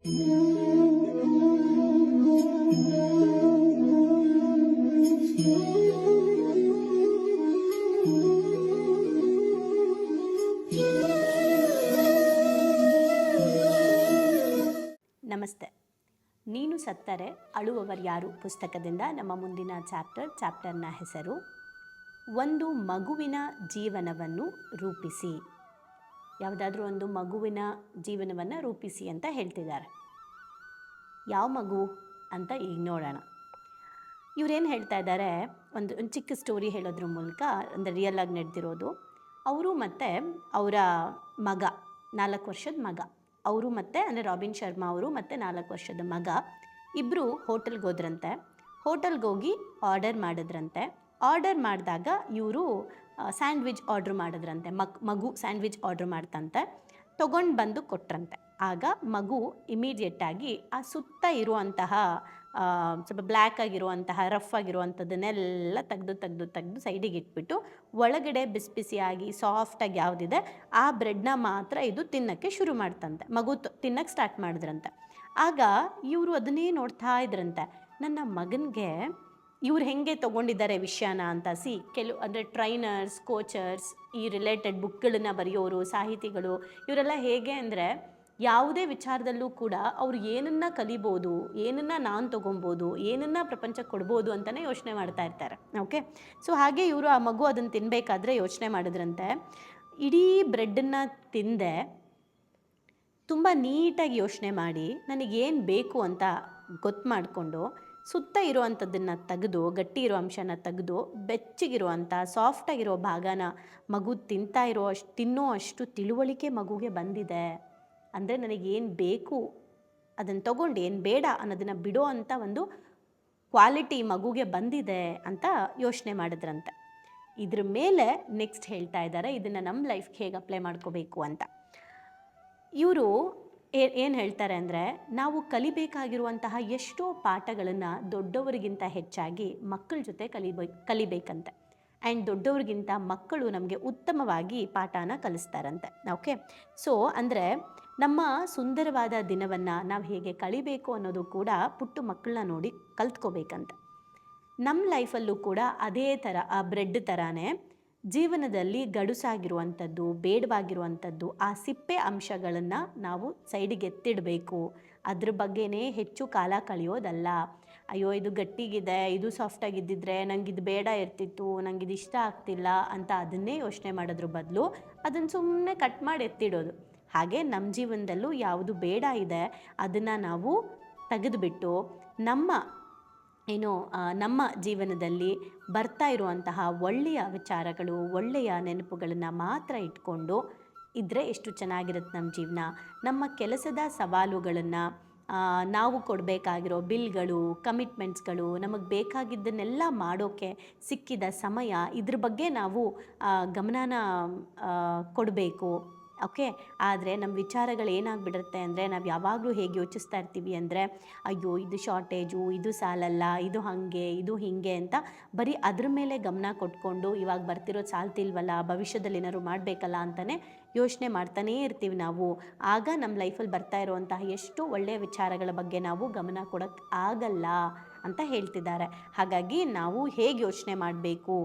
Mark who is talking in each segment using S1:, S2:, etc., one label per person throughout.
S1: ನಮಸ್ತೆ. ನೀನು ಸತ್ತರೆ ಅಳುವವರು ಯಾರು? ಪುಸ್ತಕದಿಂದ ನಮ್ಮ ಮುಂದಿನ ಚಾಪ್ಟರ್, ಚಾಪ್ಟರ್ನ ಹೆಸರು, ಒಂದು ಮಗುವಿನ ಜೀವನವನ್ನು ರೂಪಿಸಿ. ಯಾವುದಾದ್ರೂ ಒಂದು ಮಗುವಿನ ಜೀವನವನ್ನು ರೂಪಿಸಿ ಅಂತ ಹೇಳ್ತಿದ್ದಾರೆ. ಯಾವ ಮಗು ಅಂತ ಈಗ ನೋಡೋಣ. ಇವರೇನು ಹೇಳ್ತಾ ಇದ್ದಾರೆ, ಒಂದು ಒಂದು ಚಿಕ್ಕ ಸ್ಟೋರಿ ಹೇಳೋದ್ರ ಮೂಲಕ ಅಂದರೆ ರಿಯಲ್ ಆಗಿ ನಡೆದಿರೋದು. ಅವರು ಮತ್ತು ಅವರ ಮಗ, ನಾಲ್ಕು ವರ್ಷದ ಮಗ. ಅವರು ಮತ್ತು ಅಂದರೆ ರಾಬಿನ್ ಶರ್ಮಾ ಅವರು ಮತ್ತು ನಾಲ್ಕು ವರ್ಷದ ಮಗ. ಇಬ್ಬರು ಹೋಟೆಲ್ಗೆ ಹೋದ್ರಂತೆ. ಹೋಟೆಲ್ಗೆ ಹೋಗಿ ಆರ್ಡರ್ ಮಾಡಿದ್ರಂತೆ. ಆರ್ಡರ್ ಮಾಡಿದಾಗ ಇವರು ಸ್ಯಾಂಡ್ವಿಚ್ ಆರ್ಡ್ರ್ ಮಾಡಿದ್ರಂತೆ. ಮಕ್ ಮಗು ಸ್ಯಾಂಡ್ವಿಚ್ ಆರ್ಡ್ರ್ ಮಾಡ್ತಂತೆ. ತೊಗೊಂಡು ಬಂದು ಕೊಟ್ರಂತೆ. ಆಗ ಮಗು ಇಮಿಡಿಯೇಟಾಗಿ ಆ ಸುತ್ತ ಇರುವಂತಹ ಸ್ವಲ್ಪ ಬ್ಲ್ಯಾಕ್ ಆಗಿರುವಂತಹ, ರಫ್ ಆಗಿರುವಂಥದ್ದನ್ನೆಲ್ಲ ತೆಗೆದು ತೆಗೆದು ತೆಗೆದು ಸೈಡಿಗೆ ಇಟ್ಬಿಟ್ಟು ಒಳಗಡೆ ಬಿಸಿ ಬಿಸಿಯಾಗಿ ಸಾಫ್ಟಾಗಿ ಯಾವುದಿದೆ, ಆ ಬ್ರೆಡ್ನ ಮಾತ್ರ ಇದು ತಿನ್ನಕ್ಕೆ ಶುರು ಮಾಡ್ತಂತೆ. ಮಗು ತಿನ್ನಕ್ಕೆ ಸ್ಟಾರ್ಟ್ ಮಾಡಿದ್ರಂತೆ. ಆಗ ಇವರು ಅದನ್ನೇ ನೋಡ್ತಾ ಇದ್ರಂತೆ. ನನ್ನ ಮಗನಿಗೆ ಇವ್ರು ಹೆಂಗೆ ತೊಗೊಂಡಿದ್ದಾರೆ ವಿಷಯನ ಅಂತ ಸಿ, ಕೆಲವು ಅಂದರೆ ಟ್ರೈನರ್ಸ್ ಕೋಚರ್ಸ್ ಈ ರಿಲೇಟೆಡ್ ಬುಕ್ಗಳನ್ನ ಬರೆಯೋರು, ಸಾಹಿತಿಗಳು, ಇವರೆಲ್ಲ ಹೇಗೆ ಅಂದರೆ ಯಾವುದೇ ವಿಚಾರದಲ್ಲೂ ಕೂಡ ಅವ್ರು ಏನನ್ನ ಕಲಿಬೋದು, ಏನನ್ನ ನಾನು ತೊಗೊಬೋದು, ಏನನ್ನ ಪ್ರಪಂಚಕ್ಕೆ ಕೊಡ್ಬೋದು ಅಂತಲೇ ಯೋಚನೆ ಮಾಡ್ತಾ ಇರ್ತಾರೆ ಓಕೆ ಸೊ ಹಾಗೆ ಇವರು ಆ ಮಗು ಅದನ್ನು ತಿನ್ನಬೇಕಾದ್ರೆ ಯೋಚನೆ ಮಾಡಿದ್ರಂತೆ. ಇಡೀ ಬ್ರೆಡ್ಡನ್ನು ತಿಂದೆ, ತುಂಬ ನೀಟಾಗಿ ಯೋಚನೆ ಮಾಡಿ, ನನಗೇನು ಬೇಕು ಅಂತ ಗೊತ್ತು ಮಾಡಿಕೊಂಡು ಸುತ್ತ ಇರುವಂಥದ್ದನ್ನು ತೆಗೆದು, ಗಟ್ಟಿ ಇರೋ ಅಂಶನ ತೆಗೆದು ಬೆಚ್ಚಗಿರುವಂಥ ಸಾಫ್ಟಾಗಿರೋ ಭಾಗನ ಮಗು ತಿಂತಾ ಇರೋ ಅಷ್ಟು ತಿನ್ನೋ ಅಷ್ಟು ತಿಳುವಳಿಕೆ ಮಗುಗೆ ಬಂದಿದೆ. ಅಂದರೆ ನನಗೇನು ಬೇಕು, ಅದನ್ನು ತಗೊಂಡು ಏನು ಬೇಡ ಅನ್ನೋದನ್ನು ಬಿಡೋ ಅಂತ ಒಂದು ಕ್ವಾಲಿಟಿ ಮಗುಗೆ ಬಂದಿದೆ ಅಂತ ಯೋಚನೆ ಮಾಡಿದ್ರಂತೆ. ಇದ್ರ ಮೇಲೆ ನೆಕ್ಸ್ಟ್ ಹೇಳ್ತಾ ಇದ್ದಾರೆ ಇದನ್ನು ನಮ್ಮ ಲೈಫ್ಗೆ ಹೇಗೆ ಅಪ್ಲೈ ಮಾಡ್ಕೋಬೇಕು ಅಂತ. ಇವರು ಏನು ಹೇಳ್ತಾರೆ ಅಂದರೆ, ನಾವು ಕಲಿಬೇಕಾಗಿರುವಂತಹ ಎಷ್ಟೋ ಪಾಠಗಳನ್ನು ದೊಡ್ಡವರಿಗಿಂತ ಹೆಚ್ಚಾಗಿ ಮಕ್ಕಳ ಜೊತೆ ಕಲಿಬೇ, ಕಲಿಬೇಕಂತೆ. ಆ್ಯಂಡ್ ದೊಡ್ಡವ್ರಿಗಿಂತ ಮಕ್ಕಳು ನಮಗೆ ಉತ್ತಮವಾಗಿ ಪಾಠನ ಕಲಿಸ್ತಾರಂತೆ, ಓಕೆ? ಸೊ, ಅಂದರೆ ನಮ್ಮ ಸುಂದರವಾದ ದಿನವನ್ನು ನಾವು ಹೇಗೆ ಕಳಿಬೇಕು ಅನ್ನೋದು ಕೂಡ ಪುಟ್ಟು ಮಕ್ಕಳನ್ನ ನೋಡಿ ಕಲ್ತ್ಕೋಬೇಕಂತೆ. ನಮ್ಮ ಲೈಫಲ್ಲೂ ಕೂಡ ಅದೇ ಥರ, ಆ ಬ್ರೆಡ್ ಥರನೇ ಜೀವನದಲ್ಲಿ ಗಡುಸಾಗಿರುವಂಥದ್ದು, ಬೇಡವಾಗಿರುವಂಥದ್ದು, ಆ ಸಿಪ್ಪೆ ಅಂಶಗಳನ್ನು ನಾವು ಸೈಡಿಗೆತ್ತಿಡಬೇಕು ಅದ್ರ ಬಗ್ಗೆನೇ ಹೆಚ್ಚು ಕಾಲ ಕಳೆಯೋದಲ್ಲ. ಅಯ್ಯೋ, ಇದು ಗಟ್ಟಿಗಿದೆ, ಇದು ಸಾಫ್ಟಾಗಿದ್ದಿದ್ರೆ ನಂಗೆ ಇದು ಬೇಡ ಇರ್ತಿತ್ತು, ನಂಗೆ ಇದು ಇಷ್ಟ ಆಗ್ತಿಲ್ಲ ಅಂತ ಅದನ್ನೇ ಯೋಚನೆ ಮಾಡೋದ್ರ ಬದಲು ಅದನ್ನು ಸುಮ್ಮನೆ ಕಟ್ ಮಾಡಿ ಎತ್ತಿಡೋದು. ಹಾಗೆ ನಮ್ಮ ಜೀವನದಲ್ಲೂ ಯಾವುದು ಬೇಡ ಇದೆ, ಅದನ್ನು ನಾವು ತೆಗೆದುಬಿಟ್ಟು ನಮ್ಮ ಏನು ನಮ್ಮ ಜೀವನದಲ್ಲಿ ಬರ್ತಾ ಇರುವಂತಹ ಒಳ್ಳೆಯ ವಿಚಾರಗಳು, ಒಳ್ಳೆಯ ನೆನಪುಗಳನ್ನು ಮಾತ್ರ ಇಟ್ಕೊಂಡು ಇದ್ದರೆ ಎಷ್ಟು ಚೆನ್ನಾಗಿರುತ್ತೆ ನಮ್ಮ ಜೀವನ. ನಮ್ಮ ಕೆಲಸದ ಸವಾಲುಗಳನ್ನು ನಾವು ಕೊಡಬೇಕಾಗಿರೋ ಬಿಲ್ಗಳು, ಕಮಿಟ್ಮೆಂಟ್ಸ್ಗಳು, ನಮಗೆ ಬೇಕಾಗಿದ್ದನ್ನೆಲ್ಲ ಮಾಡೋಕ್ಕೆ ಸಿಕ್ಕಿದ ಸಮಯ ಇದ್ರ ಬಗ್ಗೆ ನಾವು ಗಮನಾನ ಗಮನನ ಕೊಡಬೇಕು. ಓಕೆ, ಆದರೆ ನಮ್ಮ ವಿಚಾರಗಳು ಏನಾಗ್ಬಿಡುತ್ತೆ ಅಂದರೆ ನಾವು ಯಾವಾಗಲೂ ಹೇಗೆ ಯೋಚಿಸ್ತಾ ಇರ್ತೀವಿ ಅಂದರೆ, ಅಯ್ಯೋ, ಇದು ಶಾರ್ಟೇಜು ಇದು ಸಾಲಲ್ಲ, ಇದು ಹಾಗೆ, ಇದು ಹೀಗೆ ಅಂತ ಬರೀ ಅದ್ರ ಮೇಲೆ ಗಮನ ಕೊಟ್ಕೊಂಡು ಇವಾಗ ಬರ್ತಿರೋದು ಸಾಲ್ತಿಲ್ವಲ್ಲ, ಭವಿಷ್ಯದಲ್ಲಿ ಏನಾದ್ರು ಮಾಡಬೇಕಲ್ಲ ಅಂತಲೇ ಯೋಚನೆ ಮಾಡ್ತಾನೇ ಇರ್ತೀವಿ ನಾವು. ಆಗ ನಮ್ಮ ಲೈಫಲ್ಲಿ ಬರ್ತಾ ಇರುವಂತಹ ಎಷ್ಟು ಒಳ್ಳೆಯ ವಿಚಾರಗಳ ಬಗ್ಗೆ ನಾವು ಗಮನ ಕೊಡೋಕ್ಕೆ ಆಗಲ್ಲ ಅಂತ ಹೇಳ್ತಿದ್ದಾರೆ. ಹಾಗಾಗಿ ನಾವು ಹೇಗೆ ಯೋಚನೆ ಮಾಡಬೇಕು?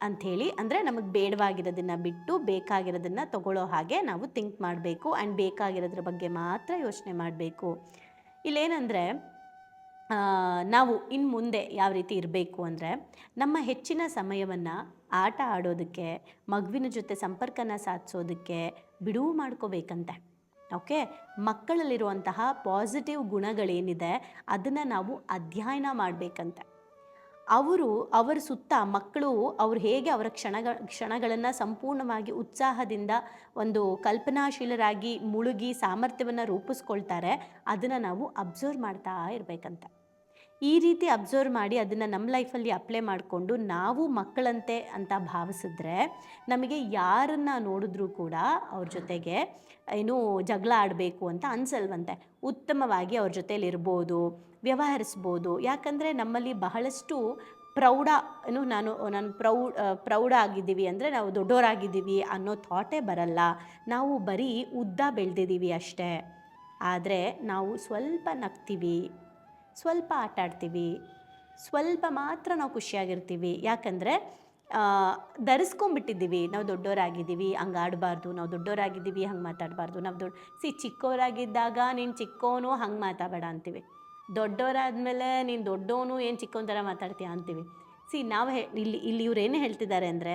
S1: ಅಂಥೇಳಿ ಅಂದರೆ ನಮಗೆ ಬೇಡವಾಗಿರೋದನ್ನು ಬಿಟ್ಟು ಬೇಕಾಗಿರೋದನ್ನು ತಗೊಳ್ಳೋ ಹಾಗೆ ನಾವು ಥಿಂಕ್ ಮಾಡಬೇಕು ಆ್ಯಂಡ್ ಬೇಕಾಗಿರೋದ್ರ ಬಗ್ಗೆ ಮಾತ್ರ ಯೋಚನೆ ಮಾಡಬೇಕು. ಇಲ್ಲೇನಂದರೆ ನಾವು ಇನ್ನು ಮುಂದೆ ಯಾವ ರೀತಿ ಇರಬೇಕು ಅಂದರೆ ನಮ್ಮ ಹೆಚ್ಚಿನ ಸಮಯವನ್ನು ಆಟ ಆಡೋದಕ್ಕೆ, ಮಗುವಿನ ಜೊತೆ ಸಂಪರ್ಕನ ಸಾಧಿಸೋದಕ್ಕೆ ಬಿಡುವು ಮಾಡ್ಕೋಬೇಕಂತೆ. ಓಕೆ? ಮಕ್ಕಳಲ್ಲಿರುವಂತಹ ಪಾಸಿಟಿವ್ ಗುಣಗಳೇನಿದೆ, ಅದನ್ನು ನಾವು ಅಧ್ಯಯನ ಮಾಡಬೇಕಂತೆ. ಅವರು, ಅವರ ಸುತ್ತ ಮಕ್ಕಳು, ಅವ್ರು ಹೇಗೆ ಅವರ ಕ್ಷಣಗಳ ಕ್ಷಣಗಳನ್ನು ಸಂಪೂರ್ಣವಾಗಿ ಉತ್ಸಾಹದಿಂದ ಒಂದು ಕಲ್ಪನಾಶೀಲರಾಗಿ ಮುಳುಗಿ ಸಾಮರ್ಥ್ಯವನ್ನು ರೂಪಿಸ್ಕೊಳ್ತಾರೆ, ಅದನ್ನು ನಾವು ಅಬ್ಸರ್ವ್ ಮಾಡ್ತಾ ಇರಬೇಕಂತ. ಈ ರೀತಿ ಅಬ್ಸರ್ವ್ ಮಾಡಿ ಅದನ್ನು ನಮ್ಮ ಲೈಫಲ್ಲಿ ಅಪ್ಲೈ ಮಾಡಿಕೊಂಡು ನಾವು ಮಕ್ಕಳಂತೆ ಅಂತ ಭಾವಿಸಿದ್ರೆ ನಮಗೆ ಯಾರನ್ನು ನೋಡಿದ್ರೂ ಕೂಡ ಅವ್ರ ಜೊತೆಗೆ ಏನು ಜಗಳ ಆಡಬೇಕು ಅಂತ ಅನ್ಸಲ್ವಂತೆ. ಉತ್ತಮವಾಗಿ ಅವ್ರ ಜೊತೇಲಿ ಇರ್ಬೋದು, ವ್ಯವಹರಿಸ್ಬೋದು. ಯಾಕಂದರೆ ನಮ್ಮಲ್ಲಿ ಬಹಳಷ್ಟು ಪ್ರೌಢ, ಏನು ನಾನು ನಾನು ಪ್ರೌಢ ಪ್ರೌಢ ಆಗಿದ್ದೀವಿ ಅಂದರೆ ನಾವು ದೊಡ್ಡವರಾಗಿದ್ದೀವಿ ಅನ್ನೋ ಥಾಟೇ ಬರಲ್ಲ. ನಾವು ಬರೀ ಉದ್ದ ಬೆಳೆದಿದ್ದೀವಿ ಅಷ್ಟೇ. ಆದರೆ ನಾವು ಸ್ವಲ್ಪ ನಗ್ತೀವಿ. ಸ್ವಲ್ಪ ಆಟ ಆಡ್ತೀವಿ, ಸ್ವಲ್ಪ ಮಾತ್ರ ನಾವು ಖುಷಿಯಾಗಿರ್ತೀವಿ. ಯಾಕಂದರೆ ಧರಿಸ್ಕೊಂಬಿಟ್ಟಿದ್ದೀವಿ ನಾವು ದೊಡ್ಡವರಾಗಿದ್ದೀವಿ, ಹಂಗೆ ಆಡಬಾರ್ದು, ನಾವು ದೊಡ್ಡವರಾಗಿದ್ದೀವಿ, ಹಂಗೆ ಮಾತಾಡಬಾರ್ದು. ನಾವು ದೊಡ್ಡ ಸಿ, ಚಿಕ್ಕವರಾಗಿದ್ದಾಗ ನೀನು ಚಿಕ್ಕವನು ಹಂಗೆ ಮಾತಾಡಬೇಡ ಅಂತೀವಿ. ದೊಡ್ಡವರಾದ್ಮೇಲೆ ನೀನು ದೊಡ್ಡವನು ಏನು ಚಿಕ್ಕವನ ಥರ ಮಾತಾಡ್ತೀಯ ಅಂತೀವಿ. ಸಿ ನಾವು ಹೇ ಇಲ್ಲಿ ಇಲ್ಲಿ ಇವ್ರು ಏನು ಹೇಳ್ತಿದ್ದಾರೆ ಅಂದರೆ,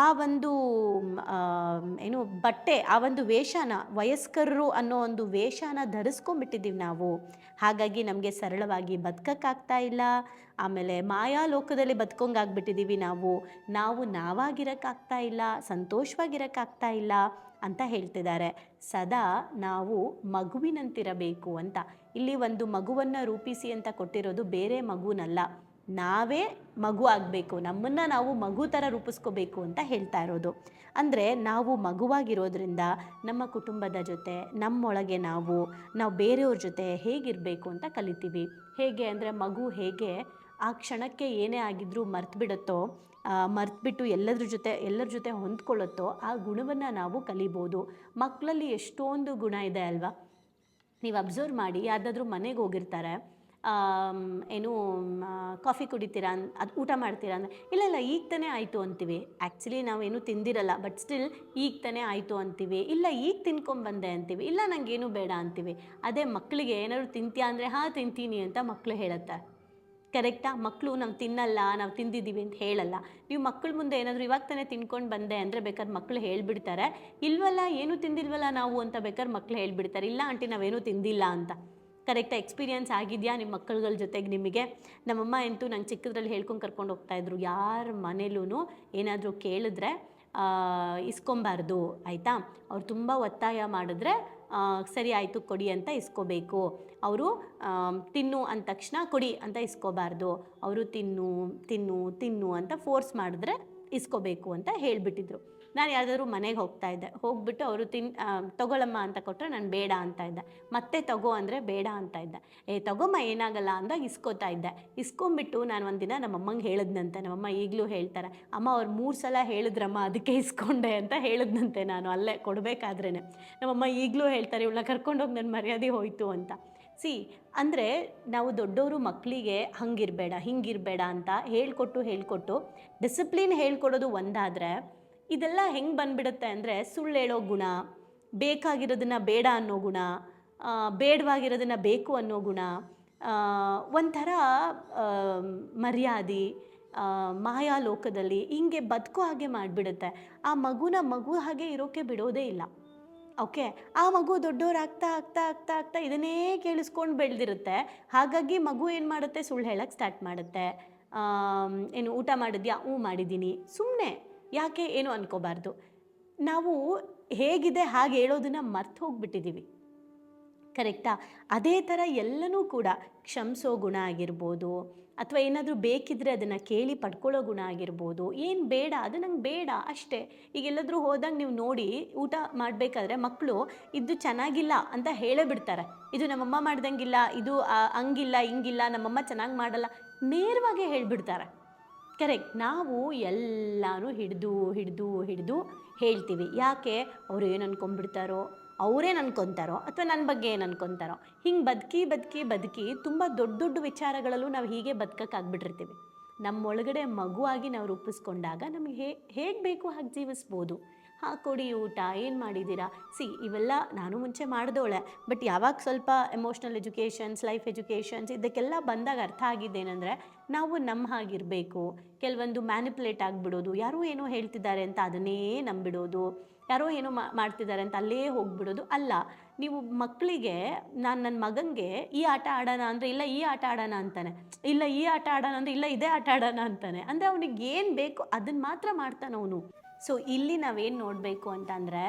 S1: ಆ ಒಂದು ಏನು ಬಟ್ಟೆ, ಆ ಒಂದು ವೇಷನ ವಯಸ್ಕರರು ಅನ್ನೋ ಒಂದು ವೇಷನ ಧರಿಸ್ಕೊಂಬಿಟ್ಟಿದ್ದೀವಿ ನಾವು. ಹಾಗಾಗಿ ನಮಗೆ ಸರಳವಾಗಿ ಬದುಕಕ್ಕಾಗ್ತಾ ಇಲ್ಲ. ಆಮೇಲೆ ಮಾಯಾ ಲೋಕದಲ್ಲಿ ಬದುಕೊಂಗಾಗ್ಬಿಟ್ಟಿದ್ದೀವಿ ನಾವು. ನಾವು ನಾವಾಗಿರೋಕ್ಕಾಗ್ತಾ ಇಲ್ಲ, ಸಂತೋಷವಾಗಿರೋಕ್ಕಾಗ್ತಾ ಇಲ್ಲ ಅಂತ ಹೇಳ್ತಿದ್ದಾರೆ. ಸದಾ ನಾವು ಮಗುವಿನಂತಿರಬೇಕು ಅಂತ. ಇಲ್ಲಿ ಒಂದು ಮಗುವನ್ನು ರೂಪಿಸಿ ಅಂತ ಕೊಟ್ಟಿರೋದು ಬೇರೆ ಮಗುನಲ್ಲ. ನಾವೇ ಮಗು ಆಗಬೇಕು, ನಮ್ಮನ್ನು ನಾವು ಮಗು ಥರ ರೂಪಿಸ್ಕೋಬೇಕು ಅಂತ ಹೇಳ್ತಾ ಇರೋದು. ಅಂದರೆ ನಾವು ಮಗುವಾಗಿರೋದ್ರಿಂದ ನಮ್ಮ ಕುಟುಂಬದ ಜೊತೆ, ನಮ್ಮೊಳಗೆ ನಾವು ನಾವು ಬೇರೆಯವ್ರ ಜೊತೆ ಹೇಗಿರಬೇಕು ಅಂತ ಕಲಿತೀವಿ. ಹೇಗೆ ಅಂದರೆ ಮಗು ಹೇಗೆ ಆ ಕ್ಷಣಕ್ಕೆ ಏನೇ ಆಗಿದ್ರೂ ಮರ್ತು ಬಿಡುತ್ತೋ ಮರ್ತುಬಿಟ್ಟು ಎಲ್ಲದ್ರ ಜೊತೆ, ಎಲ್ಲರ ಜೊತೆ ಹೊಂದ್ಕೊಳ್ಳುತ್ತೋ ಆ ಗುಣವನ್ನು ನಾವು ಕಲಿಬೋದು. ಮಕ್ಕಳಲ್ಲಿ ಎಷ್ಟೊಂದು ಗುಣ ಇದೆ ಅಲ್ವಾ? ನೀವು ಅಬ್ಸರ್ವ್ ಮಾಡಿ ಯಾವುದಾದ್ರೂ ಮನೆಗೆ ಹೋಗಿರ್ತಾರೆ ಏನು ಕಾಫಿ ಕುಡಿತೀರಾ ಅನ್, ಅದು ಊಟ ಮಾಡ್ತೀರಾ ಅಂದರೆ, ಇಲ್ಲ ಇಲ್ಲ, ಈಗ ತಾನೇ ಆಯಿತು ಅಂತೀವಿ. ಆ್ಯಕ್ಚುಲಿ ನಾವೇನು ತಿಂದಿರಲ್ಲ ಬಟ್ ಸ್ಟಿಲ್ ಈಗ ತಾನೇ ಆಯಿತು ಅಂತೀವಿ. ಇಲ್ಲ, ಈಗ ತಿನ್ಕೊಂಬಂದೆ ಅಂತೀವಿ. ಇಲ್ಲ ನನಗೇನು ಬೇಡ ಅಂತೀವಿ. ಅದೇ ಮಕ್ಕಳಿಗೆ ಏನಾದ್ರು ತಿಂತೀಯಾ ಅಂದರೆ, ಹಾಂ, ತಿಂತೀನಿ ಅಂತ ಮಕ್ಕಳು ಹೇಳುತ್ತೆ ಕರೆಕ್ಟಾ ಮಕ್ಕಳು ನಾವು ತಿನ್ನಲ್ಲ, ನಾವು ತಿಂದಿದ್ದೀವಿ ಅಂತ ಹೇಳಲ್ಲ. ನೀವು ಮಕ್ಕಳ ಮುಂದೆ ಏನಾದರೂ ಇವಾಗ ತಾನೇ ತಿನ್ಕೊಂಡು ಬಂದೆ ಅಂದರೆ ಬೇಕಾದ್ರೆ ಮಕ್ಕಳು ಹೇಳಿಬಿಡ್ತಾರೆ. ಇಲ್ವಲ್ಲ, ಏನು ತಿಂದಿಲ್ವಲ್ಲ ನಾವು ಅಂತ ಬೇಕಾದ್ರೆ ಮಕ್ಕಳು ಹೇಳಿಬಿಡ್ತಾರೆ. ಇಲ್ಲ, ಆಂಟಿ ನಾವೇನೂ ತಿಂದಿಲ್ಲ ಅಂತ. ಕರೆಕ್ಟಾ ಎಕ್ಸ್ಪೀರಿಯನ್ಸ್ ಆಗಿದೆಯಾ ನಿಮ್ಮ ಮಕ್ಕಳುಗಳ ಜೊತೆಗೆ ನಿಮಗೆ? ನಮ್ಮಮ್ಮ ಅಂತೂ ನಂಗೆ ಚಿಕ್ಕದ್ರಲ್ಲಿ ಹೇಳ್ಕೊಂಡು ಕರ್ಕೊಂಡು ಹೋಗ್ತಾಯಿದ್ರು ಯಾರ ಮನೇಲೂ ಏನಾದರೂ ಕೇಳಿದ್ರೆ ಇಸ್ಕೊಬಾರ್ದು, ಆಯಿತಾ? ಅವ್ರು ತುಂಬ ಒತ್ತಾಯ ಮಾಡಿದ್ರೆ ಸರಿ ಆಯಿತು ಕೊಡಿ ಅಂತ ಇಸ್ಕೋಬೇಕು. ಅವರು ತಿನ್ನು ಅಂದ ತಕ್ಷಣ ಕೊಡಿ ಅಂತ ಇಸ್ಕೋಬಾರ್ದು. ಅವರು ತಿನ್ನು ತಿನ್ನು ತಿನ್ನು ಅಂತ ಫೋರ್ಸ್ ಮಾಡಿದ್ರೆ ಇಸ್ಕೋಬೇಕು ಅಂತ ಹೇಳಿಬಿಟ್ಟಿದ್ರು. ನಾನು ಯಾವುದಾದ್ರೂ ಮನೆಗೆ ಹೋಗ್ತಾ ಇದ್ದೆ. ಹೋಗ್ಬಿಟ್ಟು ಅವರು ತಿನ್ ತಗೊಳಮ್ಮ ಅಂತ ಕೊಟ್ಟರೆ ನಾನು ಬೇಡ ಅಂತ ಇದ್ದೆ. ಮತ್ತೆ ತಗೋ ಅಂದರೆ ಬೇಡ ಅಂತ ಇದ್ದೆ. ಏ, ತಗೊಮ್ಮ ಏನಾಗಲ್ಲ ಅಂದಾಗ ಇಸ್ಕೋತಾ ಇದ್ದೆ. ಇಸ್ಕೊಂಬಿಟ್ಟು ನಾನು ಒಂದಿನ ನಮ್ಮಮ್ಮಂಗೆ ಹೇಳಿದ್ನಂತೆ. ನಮ್ಮಮ್ಮ ಈಗಲೂ ಹೇಳ್ತಾರೆ, ಅಮ್ಮ, ಅವ್ರು ಮೂರು ಸಲ ಹೇಳಿದ್ರಮ್ಮ, ಅದಕ್ಕೆ ಇಸ್ಕೊಂಡೆ ಅಂತ ಹೇಳಿದ್ನಂತೆ ನಾನು ಅಲ್ಲೇ ಕೊಡಬೇಕಾದ್ರೇ ನಮ್ಮಮ್ಮ ಈಗಲೂ ಹೇಳ್ತಾರೆ, ಇವಳನ್ನ ಕರ್ಕೊಂಡೋಗಿ ನನ್ನ ಮರ್ಯಾದೆ ಹೋಯಿತು ಅಂತ. ಸಿ, ಅಂದರೆ ನಾವು ದೊಡ್ಡವರು ಮಕ್ಕಳಿಗೆ ಹಂಗಿರಬೇಡ, ಹಿಂಗಿರಬೇಡ ಅಂತ ಹೇಳ್ಕೊಟ್ಟು ಹೇಳ್ಕೊಟ್ಟು, ಡಿಸಿಪ್ಲಿನ್ ಹೇಳ್ಕೊಡೋದು ಒಂದಾದರೆ ಇದೆಲ್ಲ ಹೆಂಗೆ ಬಂದ್ಬಿಡುತ್ತೆ ಅಂದರೆ ಸುಳ್ಳು ಹೇಳೋ ಗುಣ ಬೇಕಾಗಿರೋದನ್ನ ಬೇಡ ಅನ್ನೋ ಗುಣ ಬೇಡವಾಗಿರೋದನ್ನ ಬೇಕು ಅನ್ನೋ ಗುಣ ಒಂಥರ ಮರ್ಯಾದೆ ಆ, ಮಾಯಾ ಲೋಕದಲ್ಲಿ ಹಿಂಗೆ ಬದುಕೋ ಹಾಗೆ ಮಾಡಿಬಿಡುತ್ತೆ. ಆ ಮಗುನ ಮಗು ಹಾಗೆ ಇರೋಕ್ಕೆ ಬಿಡೋದೇ ಇಲ್ಲ. ಓಕೆ? ಆ ಮಗು ದೊಡ್ಡೋರಾಗ್ತಾ ಆಗ್ತಾ ಆಗ್ತಾ ಆಗ್ತಾ ಇದನ್ನೇ ಕೇಳಿಸ್ಕೊಂಡು ಬೆಳೆದಿರುತ್ತೆ. ಹಾಗಾಗಿ ಮಗು ಏನು ಮಾಡುತ್ತೆ? ಸುಳ್ಳು ಹೇಳಕ್ಕೆ ಸ್ಟಾರ್ಟ್ ಮಾಡುತ್ತೆ. ಏನು ಊಟ ಮಾಡಿದ್ಯಾ? ಹ್ಞೂ ಮಾಡಿದ್ದೀನಿ. ಸುಮ್ಮನೆ ಯಾಕೆ ಏನು ಅನ್ಕೋಬಾರ್ದು? ನಾವು ಹೇಗಿದೆ ಹಾಗೆ ಹೇಳೋದನ್ನ ಮರ್ತು ಹೋಗ್ಬಿಟ್ಟಿದ್ದೀವಿ ಕರೆಕ್ಟಾ? ಅದೇ ಥರ ಎಲ್ಲನೂ ಕೂಡ ಕ್ಷಮಿಸೋ ಗುಣ ಆಗಿರ್ಬೋದು, ಅಥವಾ ಏನಾದರೂ ಬೇಕಿದ್ರೆ ಅದನ್ನು ಕೇಳಿ ಪಡ್ಕೊಳ್ಳೋ ಗುಣ ಆಗಿರ್ಬೋದು, ಏನು ಬೇಡ, ಅದು ನಂಗೆ ಬೇಡ ಅಷ್ಟೇ. ಈಗ ಎಲ್ಲಾದರೂ ಹೋದಾಗ ನೀವು ನೋಡಿ ಊಟ ಮಾಡಬೇಕಾದ್ರೆ ಮಕ್ಕಳು ಇದು ಚೆನ್ನಾಗಿಲ್ಲ ಅಂತ ಹೇಳೇ ಬಿಡ್ತಾರೆ. ಇದು ನಮ್ಮಮ್ಮ ಮಾಡ್ದಂಗಿಲ್ಲ, ಇದು ಹಂಗಿಲ್ಲ, ಹಿಂಗಿಲ್ಲ, ನಮ್ಮಮ್ಮ ಚೆನ್ನಾಗಿ ಮಾಡಲ್ಲ ನೇರವಾಗಿ ಹೇಳ್ಬಿಡ್ತಾರೆ. ಕರೆಕ್ಟ್ ನಾವು ಎಲ್ಲನೂ ಹಿಡಿದು ಹಿಡಿದು ಹಿಡಿದು ಹೇಳ್ತೀವಿ. ಯಾಕೆ? ಅವರು ಏನು ಅನ್ಕೊಂಡ್ಬಿಡ್ತಾರೋ ಅವರೇನು ಅನ್ಕೊತಾರೋ ಅಥವಾ ನನ್ನ ಬಗ್ಗೆ ಏನು ಅನ್ಕೊತಾರೋ. ಹಿಂಗೆ ಬದುಕಿ ಬದುಕಿ ಬದುಕಿ ತುಂಬ ದೊಡ್ಡ ದೊಡ್ಡ ವಿಚಾರಗಳಲ್ಲೂ ನಾವು ಹೀಗೆ ಬದುಕಕ್ಕಾಗ್ಬಿಟ್ಟಿರ್ತೀವಿ ನಮ್ಮೊಳಗಡೆ ಮಗುವಾಗಿ ನಾವು ರೂಪಿಸ್ಕೊಂಡಾಗ ನಮಗೆ ಹೇ, ಹೇಗೆ ಬೇಕು ಹಾಗೆ ಜೀವಿಸ್ಬೋದು. ಹಾಂ, ಕೊಡಿ ಊಟ, ಏನು ಮಾಡಿದ್ದೀರಾ? ಸಿ, ಇವೆಲ್ಲ ನಾನು ಮುಂಚೆ ಮಾಡಿದೋಳೆ. ಬಟ್ ಯಾವಾಗ ಸ್ವಲ್ಪ ಎಮೋಷ್ನಲ್ ಎಜುಕೇಷನ್ಸ್ ಲೈಫ್ ಎಜುಕೇಷನ್ಸ್ ಇದಕ್ಕೆಲ್ಲ ಬಂದಾಗ ಅರ್ಥ ಆಗಿದ್ದೇನೆಂದರೆ, ನಾವು ನಮ್ಮ ಹಾಗಿರಬೇಕು. ಕೆಲವೊಂದು ಮ್ಯಾನಿಪುಲೇಟ್ ಆಗಿಬಿಡೋದು. ಯಾರೋ ಏನೋ ಹೇಳ್ತಿದ್ದಾರೆ ಅಂತ ಅದನ್ನೇ ನಂಬಿಡೋದು. ಯಾರೋ ಏನೋ ಮಾಡ್ತಿದ್ದಾರೆ ಅಂತ ಅಲ್ಲೇ ಹೋಗ್ಬಿಡೋದು ಅಲ್ಲ. ನೀವು ಮಕ್ಕಳಿಗೆ ನಾನು ನನ್ನ ಮಗನಿಗೆ ಈ ಆಟ ಆಡೋಣ ಅಂದರೆ ಇಲ್ಲ ಈ ಆಟ ಆಡೋಣ ಅಂತಾನೆ. ಇಲ್ಲ ಈ ಆಟ ಆಡೋಣ ಅಂದರೆ ಇಲ್ಲ ಇದೇ ಆಟ ಆಡೋಣ ಅಂತಾನೆ. ಅಂದರೆ ಅವನಿಗೆ ಏನು ಬೇಕು ಅದನ್ನು ಮಾತ್ರ ಮಾಡ್ತಾನೆ ಅವನು. ಸೊ ಇಲ್ಲಿ ನಾವೇನು ನೋಡಬೇಕು ಅಂತಂದರೆ,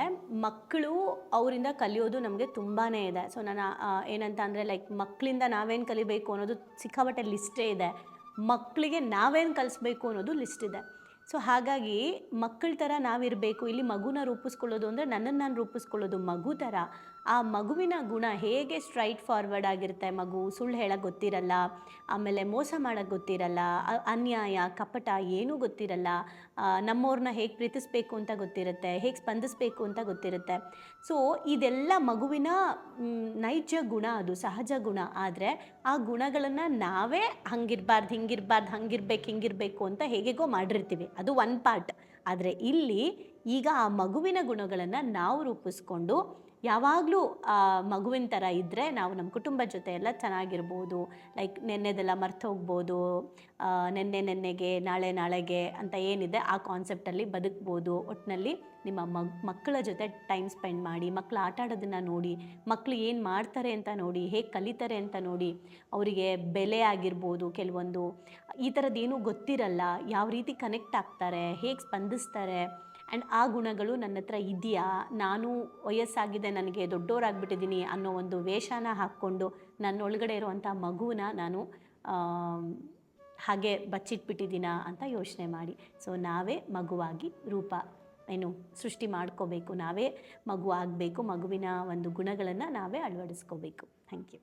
S1: ಮಕ್ಕಳು ಅವರಿಂದ ಕಲಿಯೋದು ನಮಗೆ ತುಂಬಾ ಇದೆ. ಸೊ ನಾನು ಏನಂತ ಅಂದರೆ ಲೈಕ್ ಮಕ್ಕಳಿಂದ ನಾವೇನು ಕಲಿಬೇಕು ಅನ್ನೋದು ಸಿಕ್ಕಾಪಟ್ಟೆ ಲಿಸ್ಟೇ ಇದೆ. ಮಕ್ಕಳಿಗೆ ನಾವೇನು ಕಲಿಸ್ಬೇಕು ಅನ್ನೋದು ಲಿಸ್ಟ್ ಇದೆ. ಸೊ ಹಾಗಾಗಿ ಮಕ್ಕಳ ಥರ ನಾವಿರಬೇಕು. ಇಲ್ಲಿ ಮಗುನ ರೂಪಿಸ್ಕೊಳ್ಳೋದು ಅಂದರೆ ನನ್ನನ್ನು ನಾನು ರೂಪಿಸ್ಕೊಳ್ಳೋದು ಮಗು ಥರ ಆ ಮಗುವಿನ ಗುಣ ಹೇಗೆ ಸ್ಟ್ರೈಟ್ ಫಾರ್ವರ್ಡ್ ಆಗಿರುತ್ತೆ ಮಗು? ಸುಳ್ಳು ಹೇಳೋಕ್ಕೆ ಗೊತ್ತಿರಲ್ಲ, ಆಮೇಲೆ ಮೋಸ ಮಾಡೋಕ್ಕೆ ಗೊತ್ತಿರಲ್ಲ ಅನ್ಯಾಯ, ಕಪಟ ಏನೂ ಗೊತ್ತಿರಲ್ಲ. ನಮ್ಮವ್ರನ್ನ ಹೇಗೆ ಪ್ರೀತಿಸ್ಬೇಕು ಅಂತ ಗೊತ್ತಿರುತ್ತೆ, ಹೇಗೆ ಸ್ಪಂದಿಸಬೇಕು ಅಂತ ಗೊತ್ತಿರುತ್ತೆ. ಸೊ ಇದೆಲ್ಲ ಮಗುವಿನ ನೈಜ ಗುಣ ಅದು, ಸಹಜ ಗುಣ. ಆದರೆ ಆ ಗುಣಗಳನ್ನು ನಾವೇ ಹಂಗಿರಬಾರ್ದು, ಹಿಂಗಿರಬಾರ್ದು, ಹಂಗಿರ್ಬೇಕು, ಹಿಂಗಿರಬೇಕು ಅಂತ ಹೇಗೆಗೋ ಮಾಡಿರ್ತೀವಿ. ಅದು ಒನ್ ಪಾರ್ಟ್ ಆದರೆ ಇಲ್ಲಿ ಈಗ ಆ ಮಗುವಿನ ಗುಣಗಳನ್ನು ನಾವು ರೂಪಿಸ್ಕೊಂಡು ಯಾವಾಗಲೂ ಮಗುವಿನ ಥರ ಇದ್ದರೆ ನಾವು ನಮ್ಮ ಕುಟುಂಬ ಜೊತೆ ಎಲ್ಲ ಚೆನ್ನಾಗಿರ್ಬೋದು. ಲೈಕ್ ನೆನ್ನೆದೆಲ್ಲ ಮರ್ತು ಹೋಗ್ಬೋದು ನೆನ್ನೆ ನೆನ್ನೆಗೆ, ನಾಳೆ ನಾಳೆಗೆ ಅಂತ ಏನಿದೆ ಆ ಕಾನ್ಸೆಪ್ಟಲ್ಲಿ ಬದುಕ್ಬೋದು. ಒಟ್ಟಿನಲ್ಲಿ ನಿಮ್ಮ ಮಕ್ಕಳ ಜೊತೆ ಟೈಮ್ ಸ್ಪೆಂಡ್ ಮಾಡಿ ಮಕ್ಕಳು ಆಟ ಆಡೋದನ್ನು ನೋಡಿ ಮಕ್ಕಳು ಏನು ಮಾಡ್ತಾರೆ ಅಂತ ನೋಡಿ, ಹೇಗೆ ಕಲಿತಾರೆ ಅಂತ ನೋಡಿ, ಅವರಿಗೆ ಬೆಲೆ ಆಗಿರ್ಬೋದು ಕೆಲವೊಂದು. ಈ ಥರದ್ದೇನೂ ಗೊತ್ತಿರಲ್ಲ, ಯಾವ ರೀತಿ ಕನೆಕ್ಟ್ ಆಗ್ತಾರೆ, ಹೇಗೆ ಸ್ಪಂದಿಸ್ತಾರೆ. ಆ್ಯಂಡ್ ಆ ಗುಣಗಳು ನನ್ನ ಹತ್ರ ಇದೆಯಾ? ನಾನು ವಯಸ್ಸಾಗಿದೆ, ನನಗೆ ದೊಡ್ಡವರಾಗ್ಬಿಟ್ಟಿದ್ದೀನಿ ಅನ್ನೋ ಒಂದು ವೇಷನ ಹಾಕ್ಕೊಂಡು ನನ್ನೊಳಗಡೆ ಇರುವಂಥ ಮಗುವನ್ನ ನಾನು ಹಾಗೆ ಬಚ್ಚಿಟ್ಬಿಟ್ಟಿದ್ದೀನ ಅಂತ ಯೋಚನೆ ಮಾಡಿ. ಸೊ, ನಾವೇ ಮಗುವಾಗಿ ರೂಪ, ಏನು, ಸೃಷ್ಟಿ ಮಾಡ್ಕೋಬೇಕು. ನಾವೇ ಮಗು ಆಗಬೇಕು, ಮಗುವಿನ ಒಂದು ಗುಣಗಳನ್ನು ನಾವೇ ಅಳವಡಿಸ್ಕೋಬೇಕು. Thank you.